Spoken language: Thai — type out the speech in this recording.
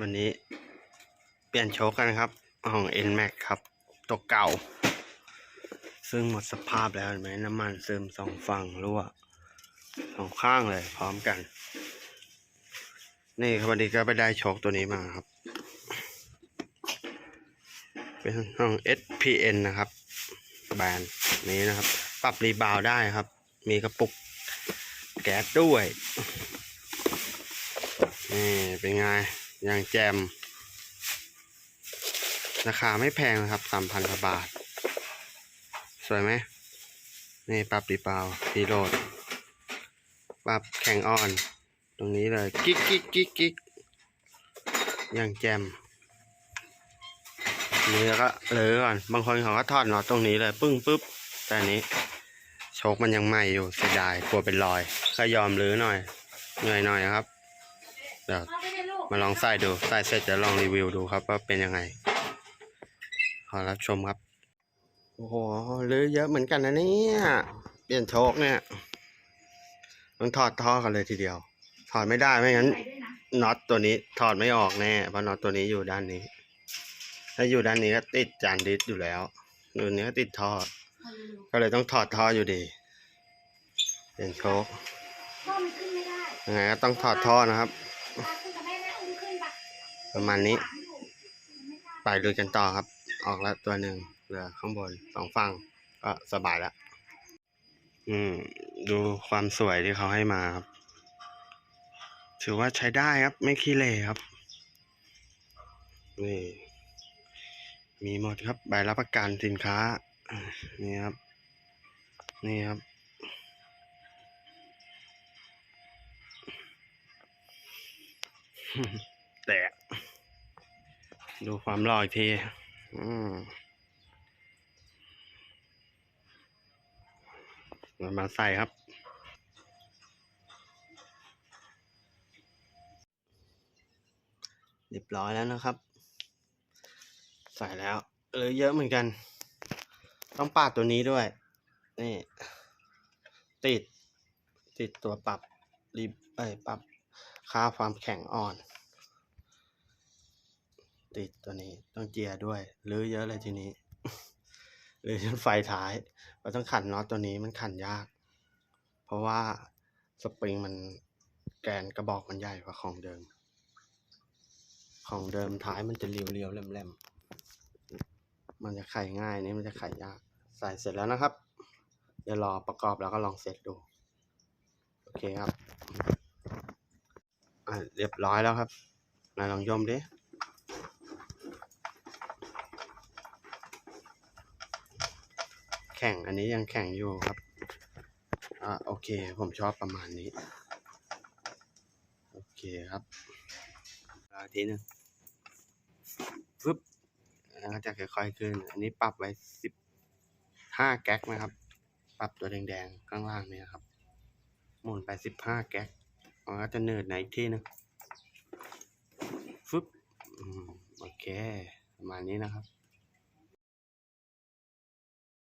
วันนี้เปลี่ยนโชคกันครับ ของ NMAX ครับ ตัวเก่า ซึ่งหมดสภาพแล้วเห็นไหมน้ำมันซึมสองฝั่งรั่วสองข้างเลยพร้อมกัน นี่ครับวันนี้ก็ไปได้โชคตัวนี้มาครับ เป็นของ SPN นะครับ แบรนด์นี้นะครับ ปรับรีบาวได้ครับ มีกระปุกแก๊สด้วย นี่เป็นไง อย่างแจม ราคาไม่แพงนะครับสามพันกว่าบาท สวยไหมนี่ปรับรีบาวด์รีโหลดปรับแข็งอ่อน ตรงนี้เลย กิ๊กกิ๊กกิ๊กกิ๊กอย่างแจมนี่แล้วก็เลยก่อน บางคนเขาก็ทอดเน็อตรงนี้เลย ปึ้งปุ๊บ แต่อันนี้โชคมันยังใหม่อยู่เสียดายกลัวเป็นรอย ก็ยอมรื้อหน่อย เหนื่อยหน่อยนะครับเดี๋ยว มาลองใส่ดูใส่เสร็จจะลองรีวิวดูครับว่าเป็นยังไง ขอรับชมครับ โอ้โหรื้อเยอะเหมือนกันนะเนี่ยเปลี่ยนโชคเนี่ยต้องถอดท่อกันเลยทีเดียว ถอดไม่ได้ไม่งั้นน็อตตัวนี้ถอดไม่ออกแน่เพราะน็อตตัวนี้อยู่ด้านนี้ ถ้าอยู่ด้านนี้ก็ติดจานดิสอยู่แล้วตัวนี้ก็ติดท่อก็เลยต้องถอดท่ออยู่ดีเปลี่ยนโชคพ่อมันขึ้นไม่ได้ยังไงก็ต้องถอดท่อนะครับ ประมาณนี้ ไปดูกันต่อครับ ออกแล้วตัวหนึ่งเหลือข้างบนสองฝั่งก็สบายแล้ว อืม ดูความสวยที่เขาให้มาครับ ถือว่าใช้ได้ครับ ไม่ขี้เหร่ครับ นี่ มีหมดครับ ใบรับประกันสินค้าอ่านี่ครับ นี่ครับ แตก ดูความหล่ออีกทีมามาใส่ครับ เรียบร้อยแล้วนะครับ ใส่แล้วเออเยอะเหมือนกัน ต้องปาดตัวนี้ด้วย นี่ ติด ติดตัวปรับรีบเอ้ยปรับค่าความแข็งอ่อน ติดตัวนี้ต้องเจียด้วยรื้อเยอะเลยทีนี้หรือจนไฟท้ายเราต้องขันน็อตตัวนี้มันขันยาก เพราะว่าสปริงมันแกนกระบอกมันใหญ่กว่าของเดิม ของเดิมท้ายมันจะเรียวๆแหลมๆมันจะไขง่ายนี่มันจะไขยาก ใส่เสร็จแล้วนะครับ เดี๋ยวรอประกอบแล้วก็ลองเสร็จดู โอเคครับอะเรียบร้อยแล้วครับนายลองยมดิ แข่งอันนี้ยังแข่งอยู่ครับ อ่าโอเค ผมชอบประมาณนี้ โอเคครับอีกทีนึงฟึ๊บแล้วก็จะค่อยๆขึ้น อันนี้ปรับไว้สิบห้าแก๊กนะครับ ปรับตัวแดงๆ ข้างล่างเนี่ยครับ หมุนไปสิบห้าแก๊กมันก็จะเนิร์ดไหนที่นึงฟึบโอเค ประมาณนี้นะครับ